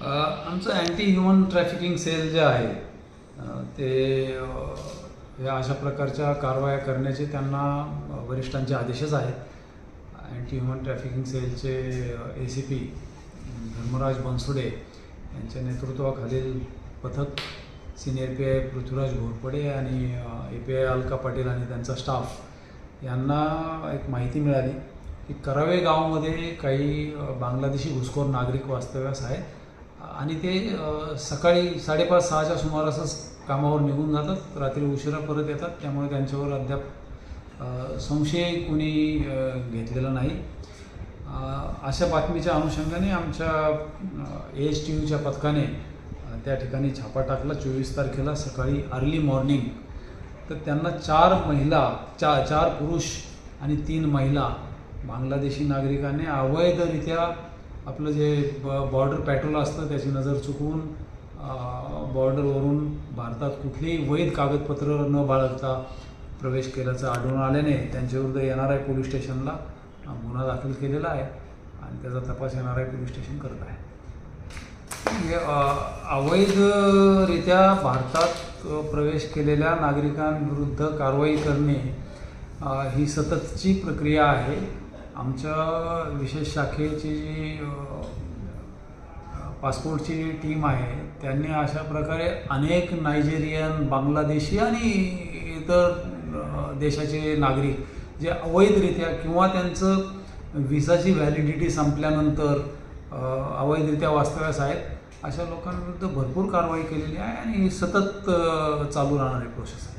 आमचं anti human trafficking sale जे आहे ते या अशा प्रकारच्या कारवाया करण्याचे त्यांना वरिष्ठांचे आदेशच आहेत. अँटी ह्युमन ट्रॅफिकिंग सेलचे A C P Dharmaraj Bansude यांच्या नेतृत्वाखालील पथक senior P I Prithviraj Ghorpade आणि A P I Alka Patil आणि त्यांचा स्टाफ यांना एक माहिती मिळाली की करावे गावामध्ये काही बांगलादेशी घुसखोर नागरिक वास्तव्यास आहेत. आणि ते सकाळी साडेपाच सहाच्या सुमारासच कामावर निघून जातात. रात्री उशिरा परत येतात. त्यामुळे त्यांच्यावर अद्याप संशय कुणी घेतलेला नाही. अशा बातमीच्या अनुषंगाने आमच्या ए एच टी यूच्या पथकाने त्या ठिकाणी छापा टाकला. चोवीस तारखेला सकाळी अर्ली मॉर्निंग तर त्यांना चार महिला चा चार पुरुष आणि तीन महिला बांगलादेशी नागरिकांनी अवैधरित्या आपलं जे ब बॉर्डर पॅट्रोल असतं त्याची नजर चुकवून बॉर्डरवरून भारतात कुठलीही वैध कागदपत्र न बाळगता प्रवेश केल्याचं आढळून आल्याने त्यांच्याविरुद्ध एन आर आय पोलीस स्टेशनला गुन्हा दाखल केलेला आहे आणि त्याचा तपास N R I police station करत आहे. हे, अवैधरित्या भारतात प्रवेश केलेल्या नागरिकांविरुद्ध कारवाई करणे ही सततची प्रक्रिया आहे. आमच्या विशेष शाखेची जी पासपोर्टची पासपोर्टची टीम आहे. त्यांनी अशा प्रकारे अनेक नायजेरियन बांगलादेशी आणि इतर देशाचे नागरिक जे अवैधरित्या किंवा त्यांचं व्हिसाची व्हॅलिडिटी संपल्यानंतर अवैधरित्या वास्तव्यास आहेत अशा लोकांविरुद्ध भरपूर कारवाई केलेली आहे आणि ही सतत चालू राहणारी प्रोसेस आहे.